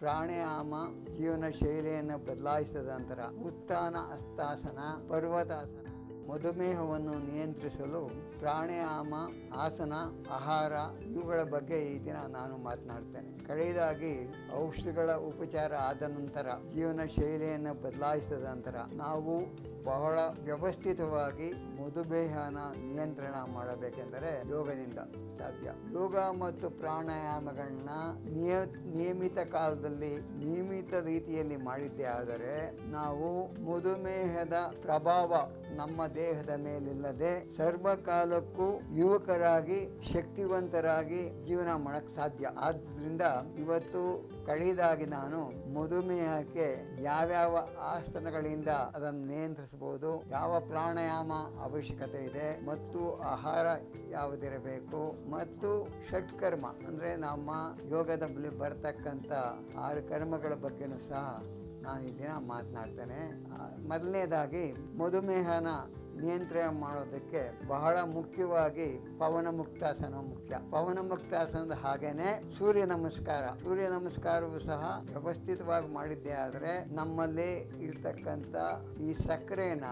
ಪ್ರಾಣಾಯಾಮ ಜೀವನ ಶೈಲಿಯನ್ನು ಬದಲಾಯಿಸಿದ ನಂತರ ಉತ್ಥಾನ ಅಸ್ತಾಸನ ಪರ್ವತಾಸನ ಮಧುಮೇಹವನ್ನು ನಿಯಂತ್ರಿಸಲು ಪ್ರಾಣಾಯಾಮ ಆಸನ ಆಹಾರ ಇವುಗಳ ಬಗ್ಗೆ ಈ ದಿನ ನಾನು ಮಾತನಾಡ್ತೇನೆ. ಕಡೆಯದಾಗಿ ಔಷಧಿಗಳ ಉಪಚಾರ ಆದ ನಂತರ, ಜೀವನ ಶೈಲಿಯನ್ನು ಬದಲಾಯಿಸಿದ ನಂತರ, ನಾವು ಬಹಳ ವ್ಯವಸ್ಥಿತವಾಗಿ ಮಧುಮೇಹನ ನಿಯಂತ್ರಣ ಮಾಡಬೇಕೆಂದರೆ ಯೋಗದಿಂದ ಸಾಧ್ಯ. ಯೋಗ ಮತ್ತು ಪ್ರಾಣಾಯಾಮಗಳನ್ನ ನಿಯ, ನಿಯಮಿತ ಕಾಲದಲ್ಲಿ ನಿಯಮಿತ ರೀತಿಯಲ್ಲಿ ಮಾಡಿದ್ದೇ ಆದರೆ, ನಾವು ಮಧುಮೇಹದ ಪ್ರಭಾವ ನಮ್ಮ ದೇಹದ ಮೇಲಿಲ್ಲದೆ, ಸರ್ವಕಾಲಕ್ಕೂ ಯುವಕರಾಗಿ ಶಕ್ತಿವಂತರಾಗಿ ಜೀವನ ಮಾಡಕ್ ಸಾಧ್ಯ. ಆದ್ದರಿಂದ ಇವತ್ತು ಕಳೆದಾಗಿ ನಾನು ಮಧುಮೇಹಕ್ಕೆ ಯಾವ್ಯಾವ ಆಸನಗಳಿಂದ ಅದನ್ನು ನಿಯಂತ್ರಿಸಬಹುದು, ಯಾವ ಪ್ರಾಣಾಯಾಮ ಅವಶ್ಯಕತೆ ಇದೆ ಮತ್ತು ಆಹಾರ ಯಾವುದಿರಬೇಕು ಮತ್ತು ಷಟ್ಕರ್ಮ ಅಂದ್ರೆ ನಮ್ಮ ಯೋಗದ ಬರತಕ್ಕಂಥ ಆರು ಕರ್ಮಗಳ ಬಗ್ಗೆನೂ ಸಹ ನಾನು ಈ ದಿನ ಮಾತನಾಡ್ತೇನೆ. ಮೊದಲನೇದಾಗಿ ಮಧುಮೇಹನ ನಿಯಂತ್ರಣ ಮಾಡೋದಕ್ಕೆ ಬಹಳ ಮುಖ್ಯವಾಗಿ ಪವನ ಮುಕ್ತಾಸನ ಮುಖ್ಯ. ಪವನ ಮುಕ್ತಾಸನದ ಹಾಗೇನೆ ಸೂರ್ಯ ನಮಸ್ಕಾರ. ಸೂರ್ಯ ನಮಸ್ಕಾರವು ಸಹ ವ್ಯವಸ್ಥಿತವಾಗಿ ಮಾಡಿದ್ದೇ ಆದರೆ ನಮ್ಮಲ್ಲಿ ಇರ್ತಕ್ಕಂಥ ಈ ಸಕ್ಕರೆನ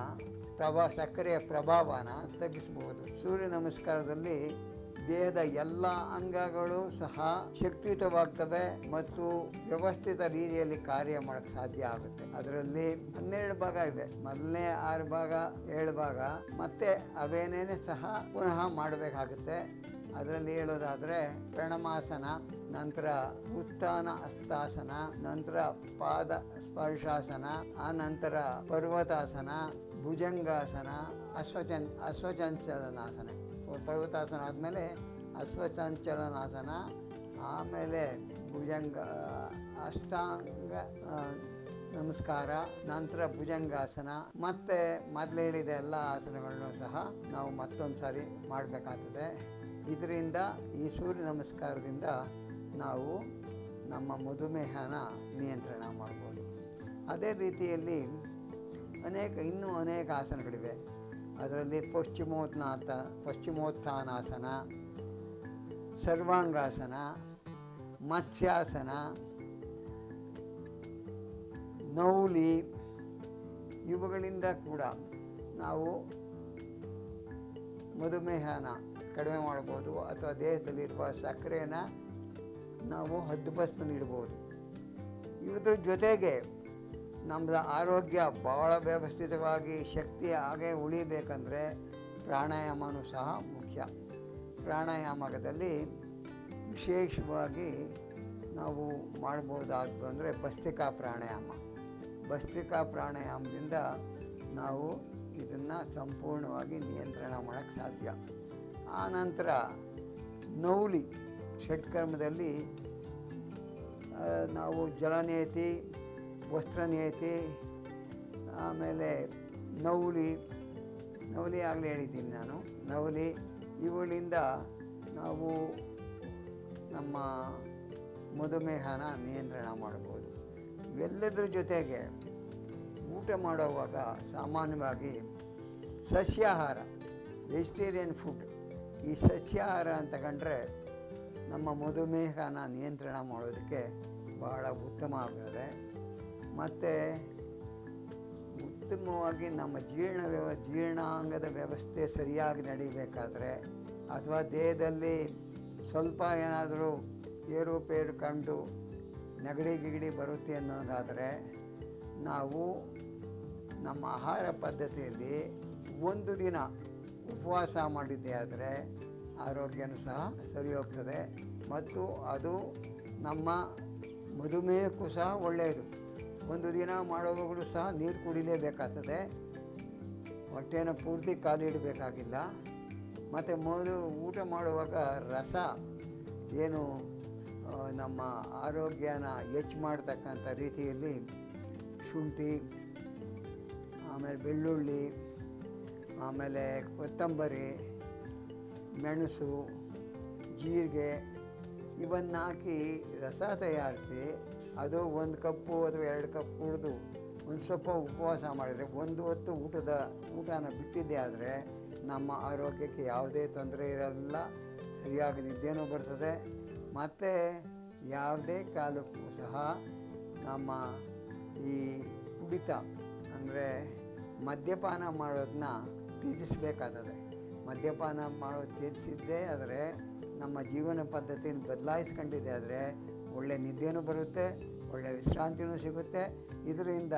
ಪ್ರಭಾ, ಸಕ್ಕರೆಯ ಪ್ರಭಾವನ ತಗ್ಗಿಸಬಹುದು. ಸೂರ್ಯ ನಮಸ್ಕಾರದಲ್ಲಿ ದೇಹದ ಎಲ್ಲ ಅಂಗಗಳು ಸಹ ಶಕ್ತಿಯುತವಾಗ್ತವೆ ಮತ್ತು ವ್ಯವಸ್ಥಿತ ರೀತಿಯಲ್ಲಿ ಕಾರ್ಯ ಮಾಡಕ್ಕೆ ಸಾಧ್ಯ ಆಗುತ್ತೆ. ಅದರಲ್ಲಿ ಹನ್ನೆರಡು ಭಾಗ ಇವೆ. ಮೊದಲನೇ ಆರು ಭಾಗ, ಏಳು ಭಾಗ, ಮತ್ತೆ ಅವೇನೇನೆ ಸಹ ಪುನಃ ಮಾಡಬೇಕಾಗುತ್ತೆ. ಅದರಲ್ಲಿ ಹೇಳೋದಾದರೆ ಪ್ರಣಮಾಸನ, ನಂತರ ಉತ್ಥಾನ ಅಸ್ತಾಸನ ನಂತರ ಪಾದ ಸ್ಪರ್ಶಾಸನ, ಆ ನಂತರ ಪರ್ವತಾಸನ, ಭುಜಂಗಾಸನ, ಅಶ್ವಚನ್, ಅಶ್ವಚಂಚಲನಾಸನ. ಪರ್ವತಾಸನ ಆದಮೇಲೆ ಅಶ್ವಚಂಚಲನಾಸನ, ಆಮೇಲೆ ಭುಜಂಗ ಅಷ್ಟಾಂಗ ನಮಸ್ಕಾರ, ನಂತರ ಭುಜಂಗಾಸನ, ಮತ್ತು ಮೊದಲು ಹೇಳಿದ ಎಲ್ಲ ಆಸನಗಳನ್ನು ಸಹ ನಾವು ಮತ್ತೊಂದು ಸಾರಿ ಮಾಡಬೇಕಾಗ್ತದೆ. ಇದರಿಂದ ಈ ಸೂರ್ಯ ನಮಸ್ಕಾರದಿಂದ ನಾವು ನಮ್ಮ ಮಧುಮೇಹನ ನಿಯಂತ್ರಣ ಮಾಡ್ಬೋದು. ಅದೇ ರೀತಿಯಲ್ಲಿ ಅನೇಕ, ಇನ್ನೂ ಅನೇಕ ಆಸನಗಳಿವೆ. ಅದರಲ್ಲಿ ಪಶ್ಚಿಮೋತ್ನಾಥ ಪಶ್ಚಿಮೋತ್ಥಾನಾಸನ, ಸರ್ವಾಂಗಾಸನ, ಮತ್ಸ್ಯಾಸನ, ನೌಲಿ ಇವುಗಳಿಂದ ಕೂಡ ನಾವು ಮಧುಮೇಹನ ಕಡಿಮೆ ಮಾಡ್ಬೋದು ಅಥವಾ ದೇಹದಲ್ಲಿರುವ ಸಕ್ಕರೆನ ನಾವು ಹದ್ದುಬಸ್ನಲ್ಲಿ ಇಡ್ಬೋದು ಇದ್ರ ಜೊತೆಗೆ ನಮ್ಮದು ಆರೋಗ್ಯ ಭಾಳ ವ್ಯವಸ್ಥಿತವಾಗಿ ಶಕ್ತಿ ಹಾಗೆ ಉಳಿಬೇಕಂದ್ರೆ ಪ್ರಾಣಾಯಾಮನೂ ಸಹ ಮುಖ್ಯ. ಪ್ರಾಣಾಯಾಮದಲ್ಲಿ ವಿಶೇಷವಾಗಿ ನಾವು ಮಾಡ್ಬೋದಾದ್ದು ಅಂದರೆ ಭಸ್ತ್ರಿಕಾ ಪ್ರಾಣಾಯಾಮ. ಭಸ್ತ್ರಿಕಾ ಪ್ರಾಣಾಯಾಮದಿಂದ ನಾವು ಇದನ್ನು ಸಂಪೂರ್ಣವಾಗಿ ನಿಯಂತ್ರಣ ಮಾಡೋಕ್ಕೆ ಸಾಧ್ಯ. ಆನಂತರ ನಂತರ ನೌಲಿ ಷಟ್ಕರ್ಮದಲ್ಲಿ ನಾವು ಜಲನೇತಿ ವಸ್ತ್ರನೇತಿ ಆಮೇಲೆ ನವಲಿ ನವಲಿ ಆಗಲಿ ಹೇಳಿದ್ದೀನಿ ನಾನು. ನವಲಿ ಇವುಗಳಿಂದ ನಾವು ನಮ್ಮ ಮಧುಮೇಹನ ನಿಯಂತ್ರಣ ಮಾಡ್ಬೋದು. ಇವೆಲ್ಲದರ ಜೊತೆಗೆ ಊಟ ಮಾಡುವಾಗ ಸಾಮಾನ್ಯವಾಗಿ ಸಸ್ಯಾಹಾರ, ವೆಜಿಟೇರಿಯನ್ ಫುಡ್. ಈ ಸಸ್ಯಾಹಾರ ಅಂತ ಕಂಡ್ರೆ ನಮ್ಮ ಮಧುಮೇಹನ ನಿಯಂತ್ರಣ ಮಾಡೋದಕ್ಕೆ ಬಹಳ ಉತ್ತಮ ಆಗ್ತದೆ. ಮತ್ತು ಉತ್ತಮವಾಗಿ ನಮ್ಮ ಜೀರ್ಣ ವ್ಯವ, ಜೀರ್ಣಾಂಗದ ವ್ಯವಸ್ಥೆ ಸರಿಯಾಗಿ ನಡೀಬೇಕಾದ್ರೆ ಅಥವಾ ದೇಹದಲ್ಲಿ ಸ್ವಲ್ಪ ಏನಾದರೂ ಏರುಪೇರು ಕಂಡು ನೆಗಡಿ ಗಿಗಡಿ ಬರುತ್ತೆ ಅನ್ನೋದಾದರೆ ನಾವು ನಮ್ಮ ಆಹಾರ ಪದ್ಧತಿಯಲ್ಲಿ ಒಂದು ದಿನ ಉಪವಾಸ ಮಾಡಿದ್ದೇ ಆದರೆ ಆರೋಗ್ಯನೂ ಸಹ ಸರಿ ಹೋಗ್ತದೆ ಮತ್ತು ಅದು ನಮ್ಮ ಮಧುಮೇಹಕ್ಕೂ ಸಹ ಒಳ್ಳೆಯದು. ಒಂದು ದಿನ ಮಾಡುವಾಗಲೂ ಸಹ ನೀರು ಕುಡಿಲೇಬೇಕಾಗ್ತದೆ. ಹೊಟ್ಟೆನ ಪೂರ್ತಿ ಖಾಲಿ ಇಡಬೇಕಾಗಿಲ್ಲ. ಮತ್ತು ಮೊದಲು ಊಟ ಮಾಡುವಾಗ ರಸ ಏನು ನಮ್ಮ ಆರೋಗ್ಯನ ಹೆಚ್ಚು ಮಾಡ್ತಕ್ಕಂಥ ರೀತಿಯಲ್ಲಿ ಶುಂಠಿ, ಆಮೇಲೆ ಬೆಳ್ಳುಳ್ಳಿ, ಆಮೇಲೆ ಕೊತ್ತಂಬರಿ, ಮೆಣಸು, ಜೀರಿಗೆ, ಇವನ್ನ ಹಾಕಿ ರಸ ತಯಾರಿಸಿ ಅದು ಒಂದು ಕಪ್ಪು ಅಥವಾ ಎರಡು ಕಪ್ ಕುಡಿದು ಒಂದು ಸ್ವಲ್ಪ ಉಪವಾಸ ಮಾಡಿದರೆ, ಒಂದು ಹೊತ್ತು ಊಟದ, ಊಟನ ಬಿಟ್ಟಿದ್ದೆ ಆದರೆ ನಮ್ಮ ಆರೋಗ್ಯಕ್ಕೆ ಯಾವುದೇ ತೊಂದರೆ ಇರಲ್ಲ, ಸರಿಯಾಗಿ ನಿದ್ದೆನೂ ಬರ್ತದೆ. ಮತ್ತು ಯಾವುದೇ ಕಾಲಕ್ಕೂ ಸಹ ನಮ್ಮ ಈ ಕುಡಿತ ಅಂದರೆ ಮದ್ಯಪಾನ ಮಾಡೋದನ್ನ ತ್ಯಜಿಸಬೇಕಾಗ್ತದೆ. ಮದ್ಯಪಾನ ಮಾಡೋದು ತ್ಯಜಿಸಿದ್ದೇ ಆದರೆ ನಮ್ಮ ಜೀವನ ಪದ್ಧತಿಯನ್ನು ಬದಲಾಯಿಸ್ಕೊಂಡಿದ್ದೆ ಆದರೆ ಒಳ್ಳೆ ನಿದ್ದೆನೂ ಬರುತ್ತೆ, ಒಳ್ಳೆ ವಿಶ್ರಾಂತಿನೂ ಸಿಗುತ್ತೆ. ಇದರಿಂದ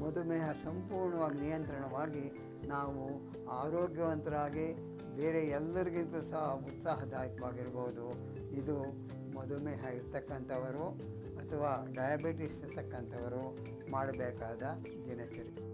ಮಧುಮೇಹ ಸಂಪೂರ್ಣವಾಗಿ ನಿಯಂತ್ರಣವಾಗಿ ನಾವು ಆರೋಗ್ಯವಂತರಾಗಿ ಬೇರೆ ಎಲ್ಲರಿಗಿಂತ ಸಹ ಉತ್ಸಾಹದಾಯಕವಾಗಿರ್ಬೋದು. ಇದು ಮಧುಮೇಹ ಇರ್ತಕ್ಕಂಥವರು ಅಥವಾ ಡಯಾಬಿಟಿಸ್ ಇರ್ತಕ್ಕಂಥವರು ಮಾಡಬೇಕಾದ ದಿನಚರಿ.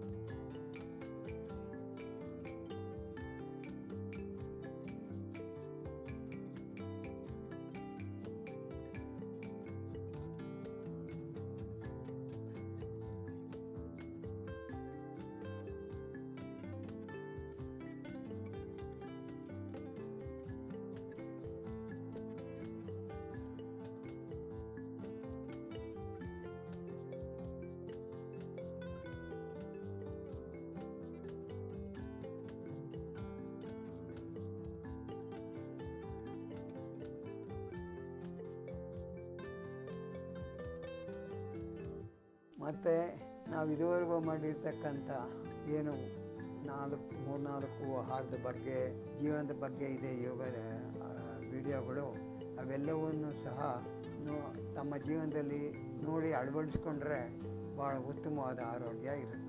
ಮತ್ತು ನಾವು ಇದುವರೆಗೂ ಮಾಡಿರ್ತಕ್ಕಂಥ ಏನು ನಾಲ್ಕು ಮೂರ್ನಾಲ್ಕು ಆಹಾರದ ಬಗ್ಗೆ ಜೀವನದ ಬಗ್ಗೆ ಇದೆ ಯೋಗದ ಆ, ವಿಡಿಯೋಗಳು ಅವೆಲ್ಲವನ್ನು ಸಹ ತಮ್ಮ ಜೀವನದಲ್ಲಿ ನೋಡಿ ಅಳವಡಿಸ್ಕೊಂಡ್ರೆ ಭಾಳ ಉತ್ತಮವಾದ ಆರೋಗ್ಯ ಇರುತ್ತೆ.